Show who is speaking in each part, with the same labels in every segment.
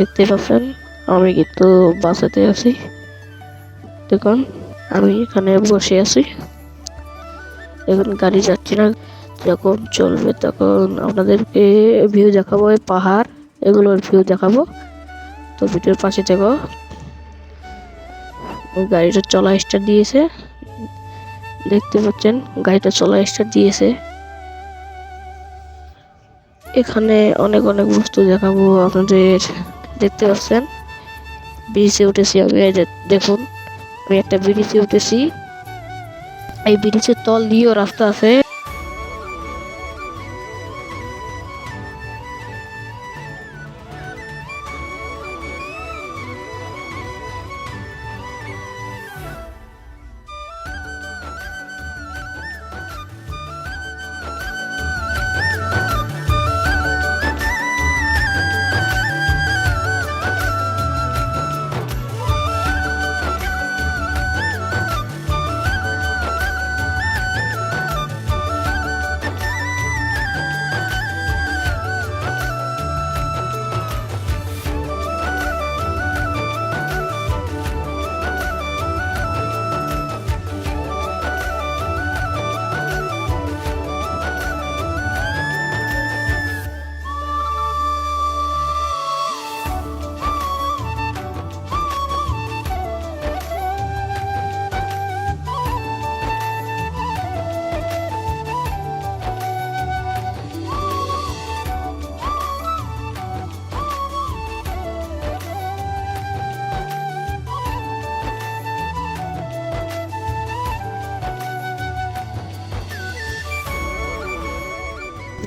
Speaker 1: দেখতে পাচ্ছেন, আমি কিন্তু বাসাতে আছি। দেখুন, আমি এখানে বসে আছি। এখন গাড়ি যাচ্ছে না, যখন চলবে তখন আপনাদেরকে ভিউ দেখাবো পাহাড়, এগুলোর ভিউ দেখাবো। তো ভিডিওর পাশে থেকো। গাড়িটা চলা স্টার্ট দিয়েছে। দেখতে পাচ্ছেন, গাড়িটা চলা স্টার্ট দিয়েছে। এখানে অনেক অনেক বস্তু দেখাবো আপনাদের। দেখতে পাচ্ছেন? ব্রিজে উঠেছি আমি দেখুন, আমি একটা ব্রিজে উঠেছি। এই ব্রিজের তল দিয়েও রাস্তা আছে।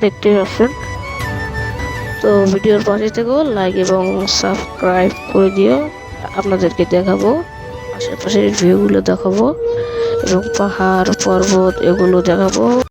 Speaker 1: দেখতে পাচ্ছেন। তো ভিডিওর পাশে থেকেও লাইক এবং সাবস্ক্রাইব করে দিও। আপনাদেরকে দেখাবো, আশেপাশের ভিউগুলো দেখাবো এবং পাহাড়, পর্বত এগুলো দেখাবো।